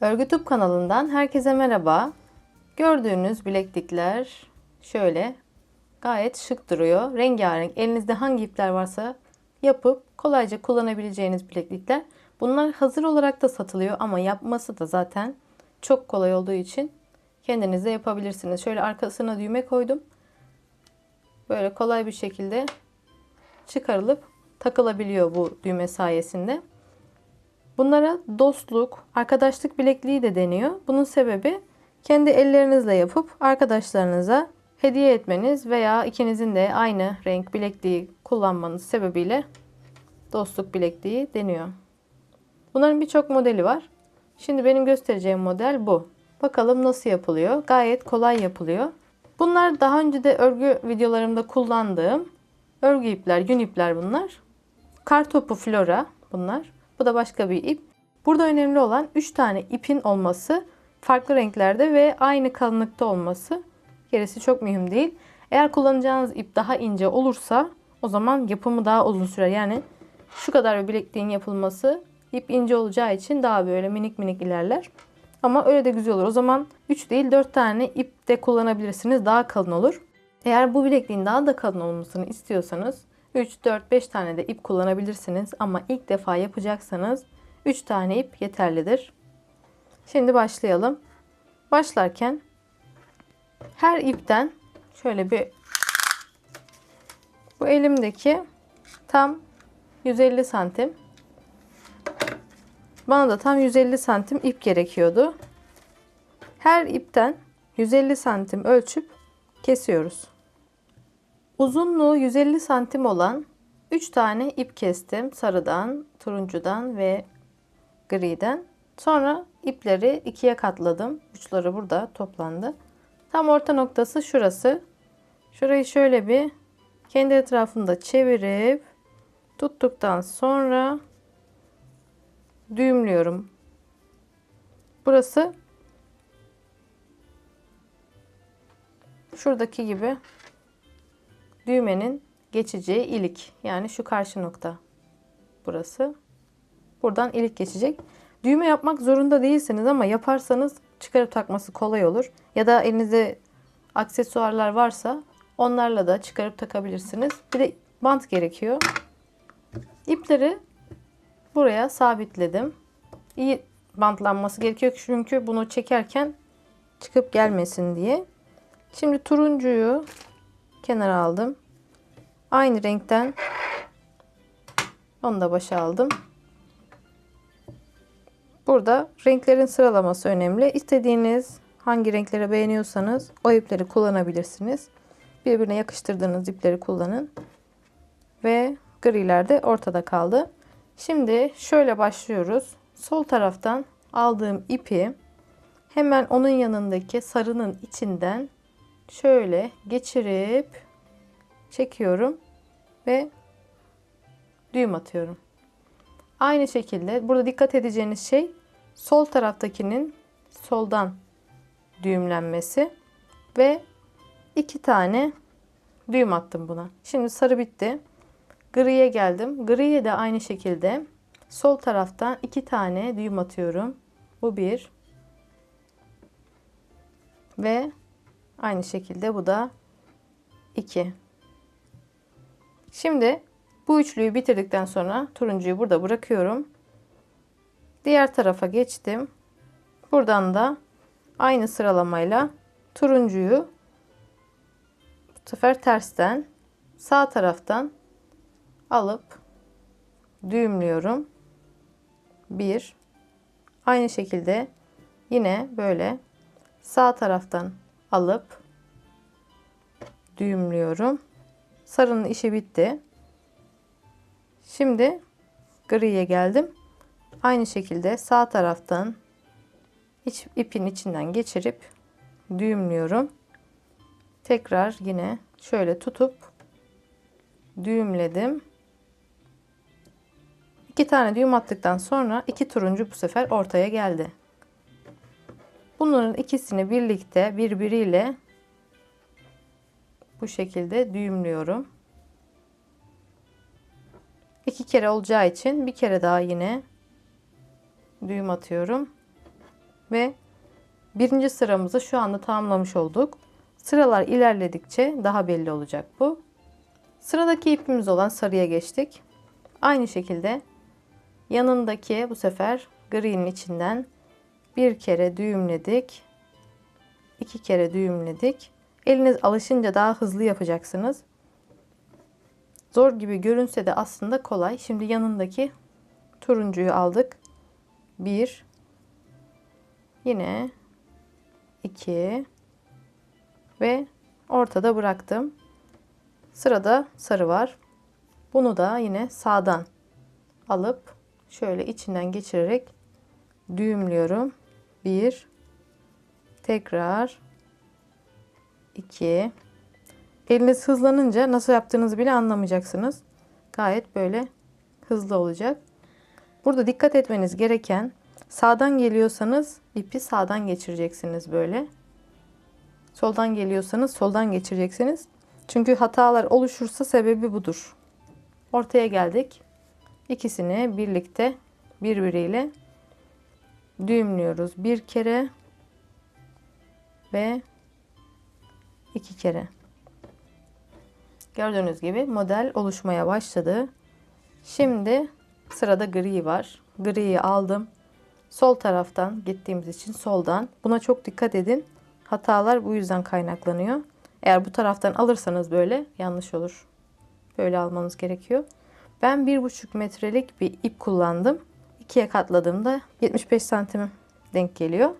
Örgütüp kanalından herkese merhaba. Gördüğünüz bileklikler şöyle gayet şık duruyor. Rengarenk. Elinizde hangi ipler varsa yapıp kolayca kullanabileceğiniz bileklikler. Bunlar hazır olarak da satılıyor ama yapması da zaten çok kolay olduğu için kendiniz de yapabilirsiniz. Şöyle arkasına düğme koydum. Böyle kolay bir şekilde çıkarılıp takılabiliyor bu düğme sayesinde. Bunlara dostluk, arkadaşlık bilekliği de deniyor. Bunun sebebi kendi ellerinizle yapıp arkadaşlarınıza hediye etmeniz veya ikinizin de aynı renk bilekliği kullanmanız sebebiyle dostluk bilekliği deniyor. Bunların birçok modeli var. Şimdi benim göstereceğim model bu. Bakalım nasıl yapılıyor. Gayet kolay yapılıyor. Bunlar daha önce de örgü videolarımda kullandığım örgü ipler, yün ipler bunlar. Kartopu flora bunlar. Bu da başka bir ip. Burada önemli olan 3 tane ipin olması, farklı renklerde ve aynı kalınlıkta olması. Gerisi çok mühim değil. Eğer kullanacağınız ip daha ince olursa o zaman yapımı daha uzun sürer. Yani şu kadar bir bilekliğin yapılması ip ince olacağı için daha böyle minik minik ilerler. Ama öyle de güzel olur. O zaman 3 değil 4 tane ip de kullanabilirsiniz. Daha kalın olur. Eğer bu bilekliğin daha da kalın olmasını istiyorsanız 3, 4, 5 tane de ip kullanabilirsiniz. Ama ilk defa yapacaksanız 3 tane ip yeterlidir. Şimdi başlayalım. Başlarken her ipten şöyle bir bu elimdeki tam 150 santim bana da tam 150 santim ip gerekiyordu. Her ipten 150 santim ölçüp kesiyoruz. Uzunluğu 150 santim olan 3 tane ip kestim. Sarıdan, turuncudan ve griden. Sonra ipleri ikiye katladım. Uçları burada toplandı. Tam orta noktası şurası. Şurayı şöyle bir kendi etrafında çevirip tuttuktan sonra düğümlüyorum. Burası şuradaki gibi düğmenin geçeceği ilik. Yani şu karşı nokta. Burası. Buradan ilik geçecek. Düğme yapmak zorunda değilsiniz ama yaparsanız çıkarıp takması kolay olur. Ya da elinizde aksesuarlar varsa onlarla da çıkarıp takabilirsiniz. Bir de bant gerekiyor. İpleri buraya sabitledim. İyi bantlanması gerekiyor çünkü bunu çekerken çıkıp gelmesin diye. Şimdi turuncuyu kenara aldım. Aynı renkten onu da başa aldım. Burada renklerin sıralaması önemli. İstediğiniz hangi renkleri beğeniyorsanız o ipleri kullanabilirsiniz. Birbirine yakıştırdığınız ipleri kullanın. Ve griler de ortada kaldı. Şimdi şöyle başlıyoruz. Sol taraftan aldığım ipi hemen onun yanındaki sarının içinden şöyle geçirip çekiyorum ve düğüm atıyorum. Aynı şekilde burada dikkat edeceğiniz şey sol taraftakinin soldan düğümlenmesi ve iki tane düğüm attım buna. Şimdi sarı bitti. Griye geldim. Griye de aynı şekilde sol taraftan iki tane düğüm atıyorum. Bu bir. Ve aynı şekilde bu da iki. Şimdi bu üçlüyü bitirdikten sonra turuncuyu burada bırakıyorum. Diğer tarafa geçtim. Buradan da aynı sıralamayla turuncuyu bu sefer tersten sağ taraftan alıp düğümlüyorum. Bir. Aynı şekilde yine böyle sağ taraftan alıp düğümlüyorum. Sarının işi bitti. Şimdi griye geldim. Aynı şekilde sağ taraftan iç, ipin içinden geçirip düğümlüyorum. Tekrar yine şöyle tutup düğümledim. İki tane düğüm attıktan sonra iki turuncu bu sefer ortaya geldi. Bunların ikisini birlikte birbiriyle bu şekilde düğümlüyorum. İki kere olacağı için bir kere daha yine düğüm atıyorum. Ve birinci sıramızı şu anda tamamlamış olduk. Sıralar ilerledikçe daha belli olacak bu. Sıradaki ipimiz olan sarıya geçtik. Aynı şekilde yanındaki bu sefer gri'nin içinden bir kere düğümledik. iki kere düğümledik. Eliniz alışınca daha hızlı yapacaksınız. Zor gibi görünse de aslında kolay. Şimdi yanındaki turuncuyu aldık. Bir, yine iki ve ortada bıraktım. Sırada sarı var. Bunu da yine sağdan alıp şöyle içinden geçirerek düğümlüyorum. Bir, tekrar iki. Eliniz hızlanınca nasıl yaptığınızı bile anlamayacaksınız. Gayet böyle hızlı olacak. Burada dikkat etmeniz gereken sağdan geliyorsanız ipi sağdan geçireceksiniz böyle. Soldan geliyorsanız soldan geçireceksiniz. Çünkü hatalar oluşursa sebebi budur. Ortaya geldik. İkisini birlikte birbiriyle düğümlüyoruz. Bir kere ve iki kere. Gördüğünüz gibi model oluşmaya başladı. Şimdi sırada gri var. Griyi aldım. Sol taraftan gittiğimiz için soldan. Buna çok dikkat edin. Hatalar bu yüzden kaynaklanıyor. Eğer bu taraftan alırsanız böyle yanlış olur. Böyle almanız gerekiyor. Ben 1,5 metrelik bir ip kullandım. İkiye katladığımda 75 santim denk geliyor.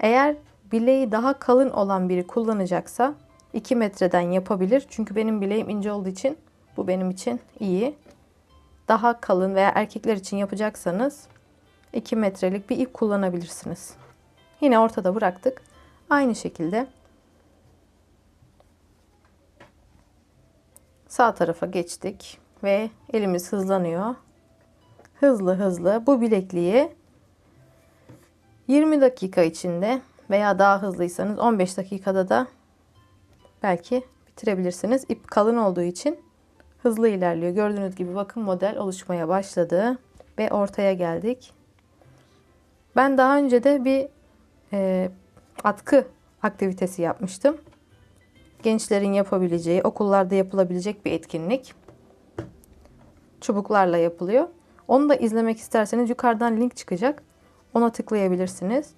Eğer bileği daha kalın olan biri kullanacaksa 2 metreden yapabilir. Çünkü benim bileğim ince olduğu için bu benim için iyi. Daha kalın veya erkekler için yapacaksanız 2 metrelik bir ip kullanabilirsiniz. Yine ortada bıraktık. Aynı şekilde sağ tarafa geçtik ve elimiz hızlanıyor. Hızlı hızlı bu bilekliği 20 dakika içinde veya daha hızlıysanız 15 dakikada da belki bitirebilirsiniz. İp kalın olduğu için hızlı ilerliyor. Gördüğünüz gibi bakın model oluşmaya başladı ve ortaya geldik. Ben daha önce de bir e, atkı aktivitesi yapmıştım. Gençlerin yapabileceği, okullarda yapılabilecek bir etkinlik. Çubuklarla yapılıyor. Onu da izlemek isterseniz yukarıdan link çıkacak. Ona tıklayabilirsiniz.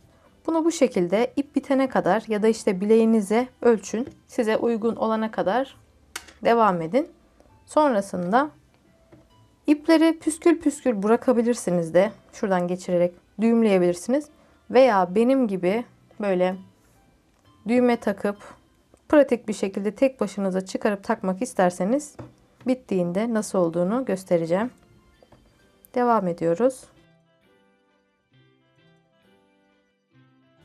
Bunu bu şekilde ip bitene kadar ya da işte bileğinize ölçün. Size uygun olana kadar devam edin. Sonrasında ipleri püskül püskül bırakabilirsiniz de şuradan geçirerek düğümleyebilirsiniz. Veya benim gibi böyle düğme takıp pratik bir şekilde tek başınıza çıkarıp takmak isterseniz bittiğinde nasıl olduğunu göstereceğim. Devam ediyoruz.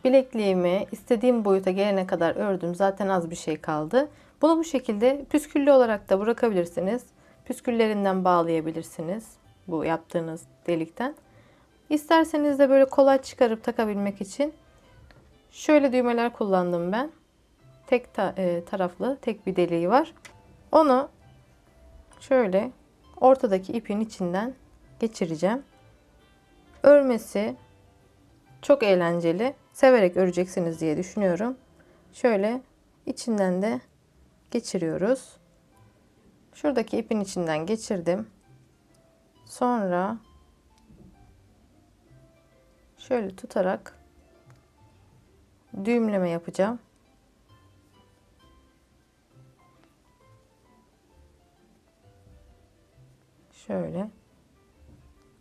Bilekliğimi istediğim boyuta gelene kadar ördüm. Zaten az bir şey kaldı. Bunu bu şekilde püsküllü olarak da bırakabilirsiniz. Püsküllerinden bağlayabilirsiniz. Bu yaptığınız delikten. İsterseniz de böyle kolay çıkarıp takabilmek için şöyle düğmeler kullandım ben. Tek ta e, taraflı tek bir deliği var. Onu şöyle ortadaki ipin içinden geçireceğim. Örmesi çok eğlenceli. Severek öreceksiniz diye düşünüyorum. Şöyle içinden de geçiriyoruz. Şuradaki ipin içinden geçirdim. Sonra şöyle tutarak düğümleme yapacağım. Şöyle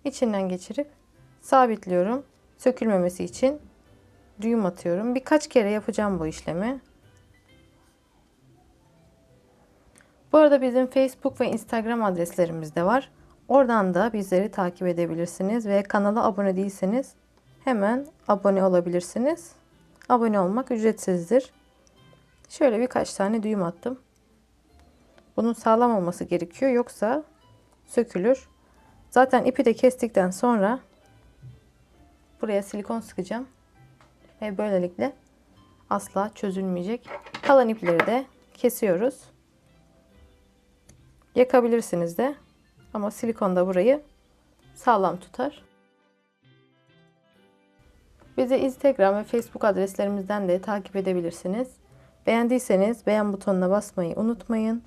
içinden geçirip sabitliyorum. Sökülmemesi için düğüm atıyorum. Birkaç kere yapacağım bu işlemi. Bu arada bizim Facebook ve Instagram adreslerimiz de var. Oradan da bizleri takip edebilirsiniz ve kanala abone değilseniz hemen abone olabilirsiniz. Abone olmak ücretsizdir. Şöyle birkaç tane düğüm attım. Bunun sağlam olması gerekiyor yoksa sökülür. Zaten ipi de kestikten sonra buraya silikon sıkacağım ve böylelikle asla çözülmeyecek. Kalan ipleri de kesiyoruz. Yakabilirsiniz de ama silikon da burayı sağlam tutar. Bizi Instagram ve Facebook adreslerimizden de takip edebilirsiniz. Beğendiyseniz beğen butonuna basmayı unutmayın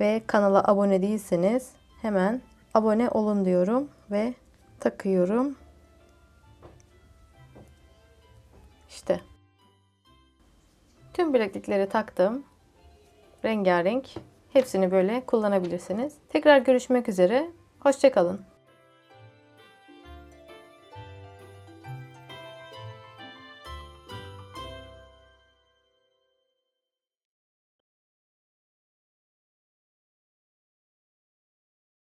ve kanala abone değilseniz hemen abone olun diyorum ve takıyorum. Tüm bileklikleri taktım. Rengarenk. Hepsini böyle kullanabilirsiniz. Tekrar görüşmek üzere. Hoşçakalın.